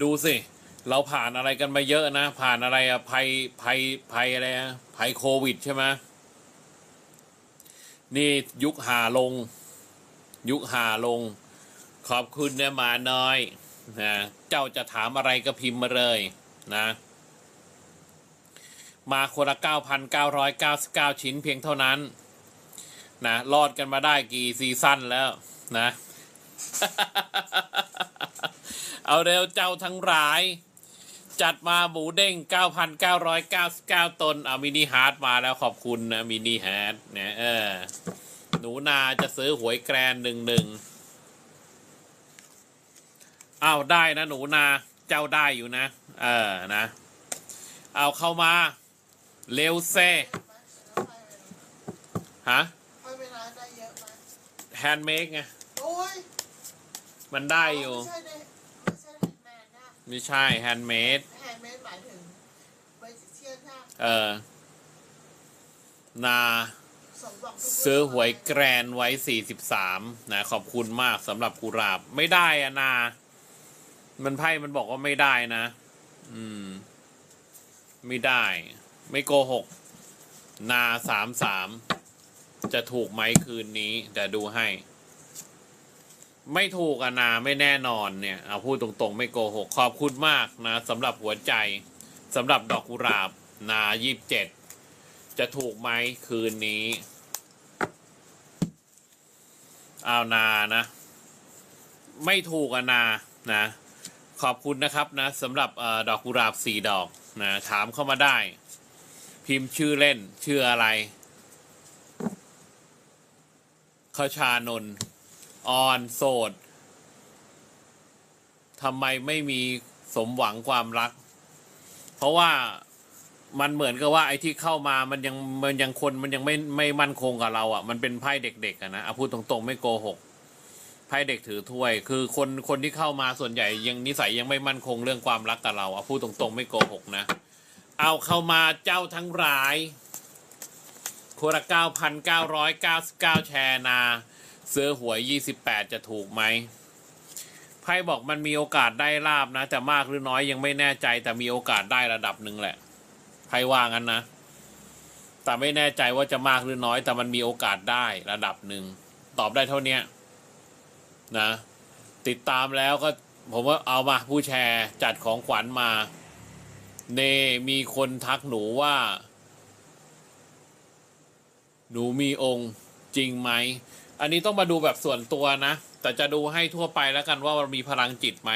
ดูสิ เราผ่านอะไรกันมาเยอะนะ ผ่านอะไรอะภัยภัยภัยอะไรอะภัยโควิดใช่ไหมนี่ยุคหาลง ยุคหาลง ขอบคุณนะหมาน้อยนะเจ้าจะถามอะไรก็พิมพ์มาเลยนะ มาคนละ 9,999 ชิ้นเพียงเท่านั้น นะ รอดกันมาได้กี่ซีซั่นแล้วนะ เอาเร็วเจ้าทั้งหลาย จัดมาหมูเด้ง 9,999 ตนเอามินิฮาร์ดมาแล้วขอบคุณนะมินิฮาร์ดเนี่ยเออ หนูนาจะซื้อหวยแกรนหนึ่งหนึ่งอ้าวได้นะหนูนาเจ้าได้อยู่นะ เออนะ เอาเข้ามาเร็วเซฮะให้เวลาได้เยอะไหมแฮนด์เมดไงโอ้ยมันได้อยู่ ไม่ใช่ในไม่ใช่แฮนด์แมนนะ ไม่ใช่แฮนด์เมดแฮนด์แมนหมายถึงเบจิเชียนนะเออ นาสมหวังทุกซื้อหวยแกรนไว้43นะ ขอบคุณมากสำหรับกุหลาบ ไม่ได้อะนา มันไพ่มันบอกว่าไม่ได้นะ อืม ไม่ได้ ไม่โกหก นาสามสาม จะถูกไหมคืนนี้เดี๋ยวดูให้ ไม่ถูกอะนาไม่แน่นอนเนี่ยเอาพูดตรงๆ ไม่โกหก ขอบคุณมากนะสำหรับหัวใจสำหรับดอกกุหลาบนายี่สิบเจ็ดจะถูกไหมคืนนี้เอานานะ ไม่ถูกอะนานะ ขอบคุณนะครับนะสำหรับอดอกกุหลาบสี่ดอกนะถามเข้ามาได้ พิมพ์ชื่อเล่นชื่ออะไรขชานนท์ ออนโสดทำไมไม่มีสมหวังความรัก เพราะว่ามันเหมือนกับว่าไอ้ที่เข้ามามันยังมันยังคนมันยังไม่ไม่มั่นคงกับเราอะ่ะ มันเป็นไพ่เด็กๆอะนะเอาพูดตรงๆ ไม่โกหกไพ่เด็กถือถ้วย คือคนคนที่เข้ามาส่วนใหญ่ยังนิสัยยังไม่มั่นคงเรื่องความรักกับเราเอาพูดตรงๆ ไม่โกหกนะ เอาเข้ามาเจ้าทั้งหลายคนละเก้าพันเก้าร้อยเก้าสิบเก้าแชร์นา ซื้อหวยยี่สิบแปดจะถูกไหมไพ่บอกมันมีโอกาสได้ลาบนะ แต่มากหรือน้อยยังไม่แน่ใจ แต่มีโอกาสได้ระดับหนึ่งแหละไพ่ว่างั้นนะ แต่ไม่แน่ใจว่าจะมากหรือน้อย แต่มันมีโอกาสได้ระดับหนึ่งตอบได้เท่านี้นะ ติดตามแล้วก็ผมว่าเอามาผู้แชร์จัดของขวัญมา เนมีคนทักหนูว่า หนูมีองค์จริงไหม อันนี้ต้องมาดูแบบส่วนตัวนะ แต่จะดูให้ทั่วไปแล้วกันว่ามันมีพลังจิตไหม